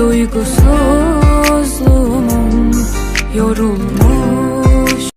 duygusuzluğumun yorulmuş.